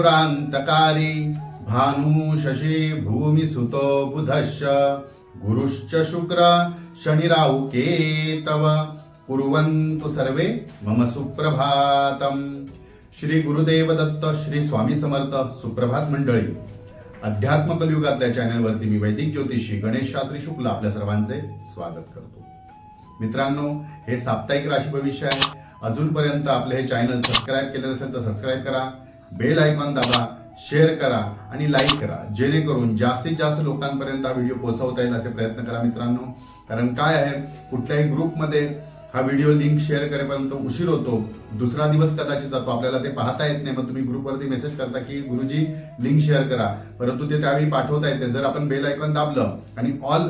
पुरान्तकारी भानु शशी भूमिसुतो बुधश्च गुरुश्च शुक्र शनिराहु केतव। कुर्वन्तु सर्वे मम सुप्रभातम श्री गुरुदेव दत्त श्री स्वामी समर्थ सुप्रभात मंडळी। अध्यात्म कलियुगातल्या चॅनलवरती मी वैदिक ज्योतिषी गणेश शास्त्री शुक्ल आपल्या सर्वांचे स्वागत करतो. मित्रांनो हे साप्ताहिक राशी भविष्य आहे. अजूनपर्यंत आपले हे चॅनल सबस्क्राईब केले नसेल तर सबस्क्राईब करा. बेल आयकॉन दाबा शेअर करा आणि लाईक करा. जेणेकरून जास्तीत जास्त लोकांपर्यंत हा व्हिडिओ पोहोचवता येईल असे प्रयत्न करा मित्रांनो. कारण काय आहे? कुठल्याही ग्रुपमध्ये हा व्हिडिओ लिंक शेअर करेपर्यंत उशीर होतो. दुसरा दिवस कदाचित जातो. आपल्याला ते पाहता येत नाही. मग तुम्ही ग्रुपवरती मेसेज करता की गुरुजी लिंक शेअर करा. परंतु ते त्यावेळी पाठवता येते. जर आपण बेल आयकॉन दाबलं आणि ऑल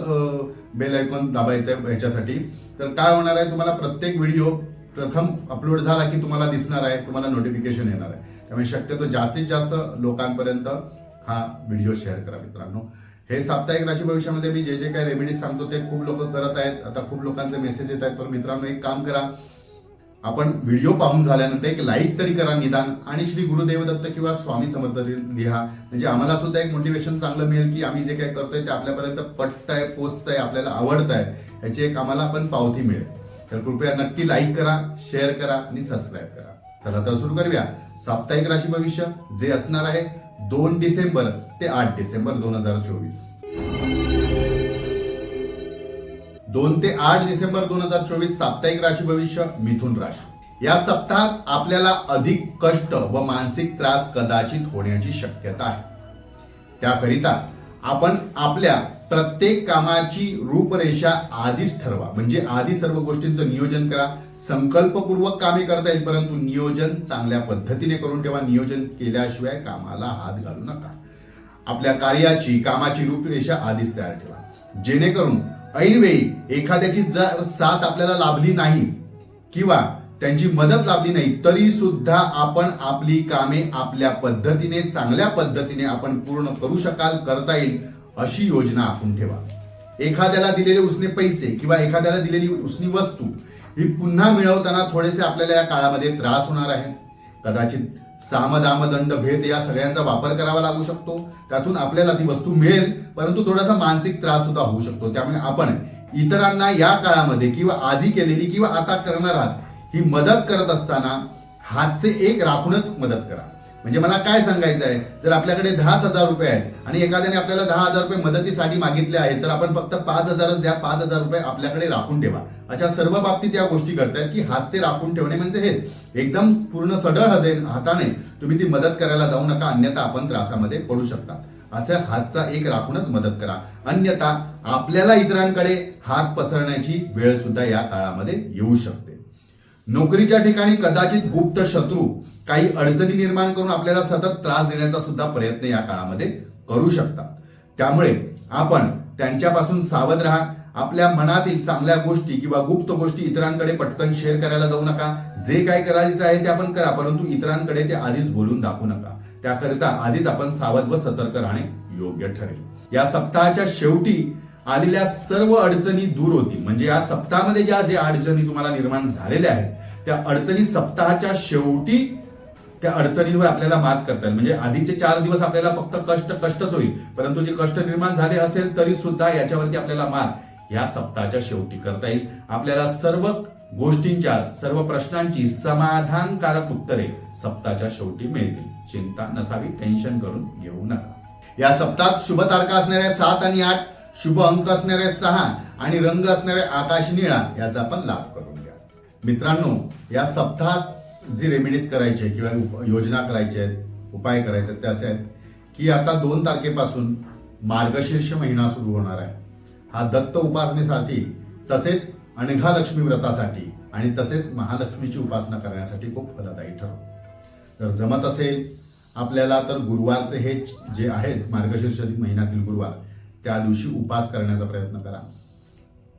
बेल आयकॉन दाबायचं आहे ह्याच्यासाठी तर काय होणार आहे? तुम्हाला प्रत्येक व्हिडिओ प्रथम अपलोड झाला की तुम्हाला दिसणार आहे. तुम्हाला नोटिफिकेशन येणार आहे. त्यामुळे शक्यतो जास्तीत जास्त लोकांपर्यंत हा व्हिडिओ शेअर करा मित्रांनो. हे साप्ताहिक राशी भविष्यामध्ये मी जे जे काही रेमेडीज सांगतो ते खूप लोक करत आहेत. आता खूप लोकांचे मेसेज येत आहेत. तर मित्रांनो एक काम करा. आपण व्हिडिओ पाहून झाल्यानंतर एक लाईक तरी करा निदान आणि श्री गुरुदेव दत्त किंवा स्वामी समर्थ लिहा. म्हणजे आम्हाला सुद्धा एक मोटिवेशन चांगलं मिळेल की आम्ही जे काही करतोय ते आपल्यापर्यंत पटत आहे पोचत आहे आपल्याला आवडतंय. याची एक आम्हाला पण पावती मिळेल. तर कृपया नक्की लाईक करा शेअर करा आणि सबस्क्राईब करा. चला तर सुरू करूया. साप्ताहिक राशी भविष्य जे असणार आहे दोन डिसेंबर ते आठ डिसेंबर दोन हजार चोवीस. दोन ते आठ डिसेंबर दोन हजार चोवीस साप्ताहिक राशी भविष्य मिथुन राशी. या सप्ताहात आपल्याला अधिक कष्ट व मानसिक त्रास कदाचित होण्याची शक्यता आहे. त्याकरिता आपण आपल्या प्रत्येक कामाची रूपरेषा आधीच ठरवा. म्हणजे आधी सर्व गोष्टींचं नियोजन करा. संकल्पपूर्वक कामे करता येईल परंतु नियोजन चांगल्या पद्धतीने करून ठेवा. नियोजन केल्याशिवाय कामाला हात घालू नका. आपल्या कार्याची कामाची रूपरेषा आधीच तयार ठेवा. जेणेकरून ऐनवेळी एखाद्याची जर साथ आपल्याला लाभली नाही किंवा त्यांची मदत लाभली नाही तरी सुद्धा आपण आपली कामे आपल्या पद्धतीने चांगल्या पद्धतीने आपण पूर्ण करू शकाल करता येईल. अशी योजना आखून ठेवा. एखाद्याला दिलेले उसने पैसे किंवा एखाद्याला दिलेली उसनी वस्तू ही पुन्हा मिळवताना थोडेसे आपल्याला या काळामध्ये त्रास होणार आहे. कदाचित साम भेद या सगळ्यांचा वापर करावा लागू शकतो. त्यातून आपल्याला ती वस्तू मिळेल परंतु थोडासा मानसिक त्रास सुद्धा होऊ शकतो. त्यामुळे आपण इतरांना या काळामध्ये किंवा आधी केलेली किंवा आता करणार आहात ही मदत करत असताना हातचे एक राखूनच मदत करा. म्हणजे मला काय सांगायचं आहे जर आपल्याकडे दहाच हजार रुपये आहेत आणि एखाद्याने आपल्याला दहा हजार रुपये मदतीसाठी मागितले आहेत तर आपण फक्त पाच हजारच द्या पाच हजार रुपये आपल्याकडे राखून ठेवा. अशा सर्व बाबतीत या गोष्टी करतायत की हातचे राखून ठेवणे म्हणजे हे एकदम पूर्ण सडळ हदे हाताने तुम्ही ती मदत करायला जाऊ नका अन्यथा आपण त्रासामध्ये पडू शकता. असं हातचा एक राखूनच मदत करा. अन्यथा आपल्याला इतरांकडे हात पसरण्याची वेळ सुद्धा या काळामध्ये येऊ शकते. नोकरीच्या ठिकाणी कदाचित गुप्त शत्रू काही अडचणी निर्माण करून आपल्याला सतत त्रास देण्याचा सुद्धा प्रयत्न या काळामध्ये करू शकतात. त्यामुळे आपण त्यांच्यापासून सावध राहा. आपल्या मनातील चांगल्या गोष्टी किंवा गुप्त गोष्टी इतरांकडे पटकन शेअर करायला जाऊ नका. जे काय करायचं आहे ते आपण करा परंतु इतरांकडे ते आधीच बोलून दाखवू नका. त्याकरिता आधीच आपण सावध व सतर्क राहणे योग्य ठरेल. या सप्ताहाच्या शेवटी आलेल्या सर्व अडचणी दूर होतील. म्हणजे या सप्ताहामध्ये ज्या ज्या अडचणी तुम्हाला निर्माण झालेल्या आहेत त्या अडचणी सप्ताहाच्या शेवटी त्या अडचणींवर आपल्याला मात करता येईल म्हणजे आधीचे चार दिवस आपल्याला फक्त कष्ट कष्टच होईल. परंतु जे कष्ट निर्माण झाले असेल तरी सुद्धा याच्यावरती आपल्याला मात या सप्ताहाच्या शेवटी करता येईल. आपल्याला सर्व गोष्टींच्या सर्व प्रश्नांची समाधानकारक उत्तरे सप्ताहाच्या शेवटी मिळतील. चिंता नसावी टेन्शन करून घेऊ नका. या सप्ताहात शुभ तारखा असणाऱ्या सात आणि आठ शुभ अंक असणाऱ्या सहा आणि रंग असणाऱ्या आकाश निळा याचा पण लाभ करून घ्या. मित्रांनो या सप्ताहात जी रेमेडीज करायचे किंवा उप- योजना करायच्या आहेत उपाय करायचे आहेत ते असे आहेत की आता दोन तारखेपासून मार्गशीर्ष महिना सुरू होणार आहे. हा दत्त उपासनेसाठी तसेच अनघालक्ष्मी व्रतासाठी आणि तसेच महालक्ष्मीची उपासना करण्यासाठी खूप फलदायी ठरव. जर जमत असेल आपल्याला तर गुरुवारचे हे जे आहेत मार्गशीर्ष महिन्यातील गुरुवार त्या दिवशी उपास करण्याचा प्रयत्न करा.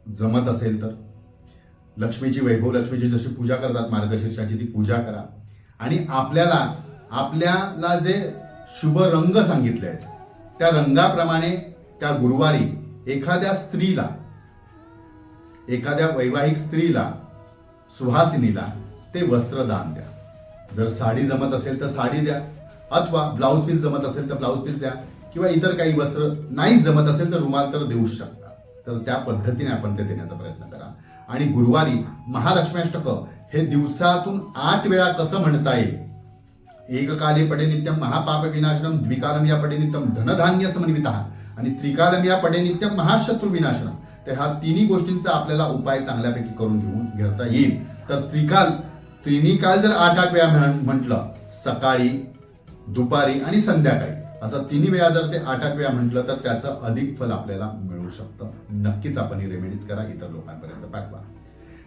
जमत असेल तर. लक्ष्मीची वैभव लक्ष्मीची जशी पूजा करतात मार्गशीर्षाची ती पूजा करा. आणि आपल्याला आपल्याला जे शुभ रंग सांगितले आहेत त्या रंगाप्रमाणे त्या गुरुवारी एखाद्या स्त्रीला एखाद्या वैवाहिक स्त्रीला सुहासिनीला ते वस्त्र दान द्या. जर साडी जमत असेल तर साडी द्या. अथवा ब्लाऊज पीस जमत असेल तर ब्लाऊज पीस द्या. किंवा इतर काही वस्त्र नाही जमत असेल तर रुमाल तर देऊच शकता. तर त्या पद्धतीने आपण ते देण्याचा प्रयत्न करा. आणि गुरुवारी महालक्ष्म्याष्टक हे दिवसातून आठ वेळा कसं म्हणता येईल? एककाले पडे नित्यम महापाप विनाशनम द्विकालम या पडे नित्यम धनधान्य समन्वित आणि त्रिकालम या पडे नित्यम महाशत्रू विनाशनम तर ह्या तिन्ही गोष्टींचा आपल्याला उपाय चांगल्यापैकी करून घेऊन घेता येईल. तर त्रिकाल त्रिनी काल जर आठ आठ वेळा म्हटलं सकाळी दुपारी आणि संध्याकाळी. असं तिन्ही वेळा जर ते आठ आठ वेळा म्हटलं तर त्याचं अधिक फल आपल्याला मिळू शकतं. नक्कीच आपण ही रेमेडीज करा इतर लोकांपर्यंत पाठवा.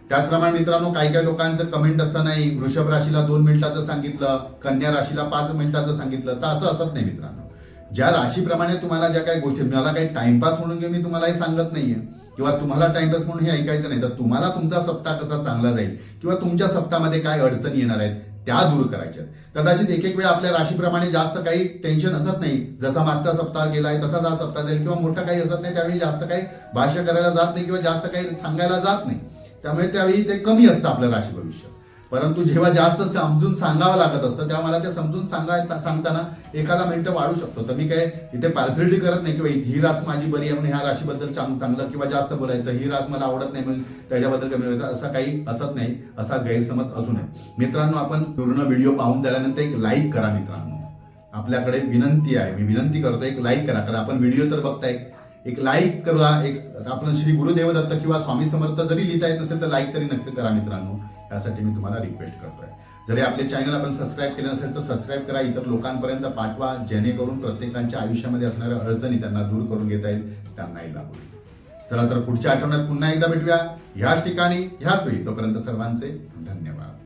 त्याचप्रमाणे मित्रांनो काही काही लोकांचं कमेंट असतानाही वृषभ राशीला दोन मिनिटाचं सांगितलं कन्या राशीला पाच मिनिटाचं सांगितलं तर असं असत नाही मित्रांनो. ज्या राशीप्रमाणे तुम्हाला ज्या काही गोष्टी मला काही टाइमपास म्हणून घेऊन मी तुम्हाला हे सांगत नाहीये किंवा तुम्हाला टाइमपास म्हणून हे ऐकायचं नाही तर तुम्हाला तुमचा सप्ताह कसा चांगला जाईल किंवा तुमच्या सप्ताहामध्ये काय अडचणी येणार आहेत त्या दूर करायच्या कदाचित एक एक वेळा आपल्या राशीप्रमाणे जास्त काही टेन्शन असत नाही. जसा मागचा सप्ताह गेलाय तसाच हा सप्ताह जाईल किंवा मोठं काही असत नाही त्यावेळी जास्त काही भाष्य करायला जात नाही किंवा जास्त काही सांगायला जात नाही. त्यामुळे त्यावेळी ते कमी असतं आपलं राशी भविष्य. परंतु जेव्हा जास्त समजून सांगावं लागत असतं तेव्हा मला ते समजून सांगाय सांगताना एखादा मिनिटं वाढू शकतो. तर मी काय इथे पार्सलिटी करत नाही किंवा ही रास माझी बरी आहे म्हणून ह्या राशीबद्दल चांगलं किंवा जास्त बोलायचं ही रास मला आवडत नाही म्हणून त्याच्याबद्दल कमी बोलायचं असं काही असत नाही असा गैरसमज अजून आहे. मित्रांनो आपण पूर्ण व्हिडिओ पाहून झाल्यानंतर एक लाईक करा मित्रांनो. आपल्याकडे विनंती आहे मी विनंती करतो एक लाईक करा कारण आपण व्हिडिओ तर बघताय. एक लाईक करा एक आपण श्री गुरुदेवदत्त किंवा स्वामी समर्थ जरी लिहिता येत नसेल तर लाईक तरी नक्की करा मित्रांनो. यासाठी मी तुम्हाला रिक्वेस्ट करतोय. जरी आपले चॅनल आपण सबस्क्राईब केलं नसेल तर सबस्क्राईब करा. इतर लोकांपर्यंत पाठवा. जेणेकरून प्रत्येकाच्या आयुष्यामध्ये असणाऱ्या अडचणी त्यांना दूर करून घेता येईल त्यांनाही लागू चला तर पुढच्या आठवड्यात पुन्हा एकदा भेटूया. ह्याच ठिकाणी ह्याच वेळी. तोपर्यंत सर्वांचे धन्यवाद.